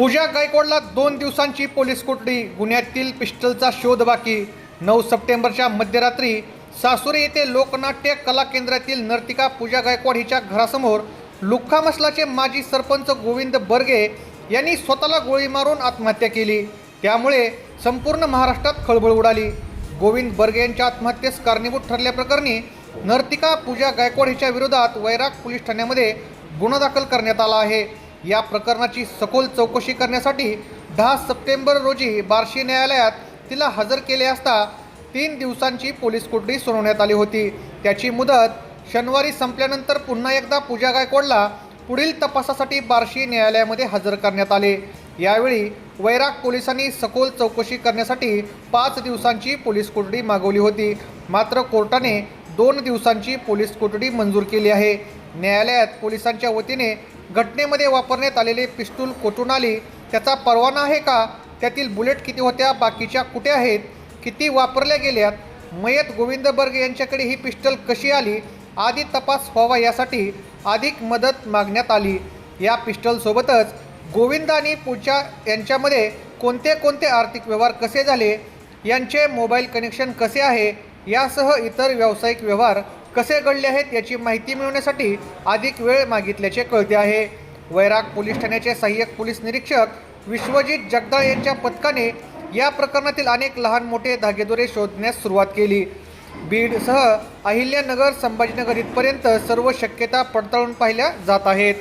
पूजा गायकवाडला दोन दिवसांची पोलीस कोठडी गुन्ह्यातील पिस्टलचा शोध बाकी. नऊ सप्टेंबरच्या मध्यरात्री सासुरे येथे लोकनाट्य कला केंद्रातील नर्तिका पूजा गायकवाड हिच्या घरासमोर लुख्खा मसलाचे माजी सरपंच गोविंद बर्गे यांनी स्वतःला गोळी मारून आत्महत्या केली. त्यामुळे संपूर्ण महाराष्ट्रात खळबळ उडाली. गोविंद बर्गे यांच्या आत्महत्येस कारणीभूत ठरल्याप्रकरणी नर्तिका पूजा गायकवाड हिच्या विरोधात वैराग पोलीस ठाण्यामध्ये गुन्हा दाखल करण्यात आला आहे. या प्रकरणाची सखोल चौकशी करण्यासाठी दहा सप्टेंबर रोजी बार्शी न्यायालयात तिला हजर केले असता तीन दिवसांची पोलीस कोठडी सुनावण्यात आली होती. त्याची मुदत शनिवारी संपल्यानंतर पुन्हा एकदा पूजा गायकवाडला पुढील तपासासाठी बार्शी न्यायालयामध्ये हजर करण्यात आले. यावेळी वैराग पोलिसांनी सखोल चौकशी करण्यासाठी पाच दिवसांची पोलीस कोठडी मागवली होती. मात्र कोर्टाने दोन दिवसांची पोलीस कोठडी मंजूर केली आहे. न्यायालयात पोलिसांच्या वतीने घटनेमध्ये वापरण्यात आलेले पिस्तूल कोठून आली त्याचा परवाना आहे का? त्यातील बुलेट किती होत्या बाकीच्या कुठे आहेत किती वापरल्या गेल्यात? मयत गोविंद बर्ग यांच्याकडे ही पिस्टल कशी आली? आदी तपास व्हावा यासाठी अधिक मदत मागण्यात आली. या पिस्टलसोबतच गोविंद आणि पूजा यांच्यामध्ये कोणते कोणते आर्थिक व्यवहार कसे झाले? यांचे मोबाईल कनेक्शन कसे आहे? यासह इतर व्यावसायिक व्यवहार कसे घडले आहेत याची माहिती मिळवण्यासाठी अधिक वेळ मागितल्याचे कळते आहे. वैराग पोलीस ठाण्याचे सहाय्यक पोलीस निरीक्षक विश्वजित जगदाळ यांच्या पथकाने या प्रकरणातील अनेक लहान मोठे धागेदोरे शोधण्यास सुरुवात केली. बीडसह अहिल्यानगर संभाजीनगर इथपर्यंत सर्व शक्यता पडताळून पाहिल्या जात आहेत.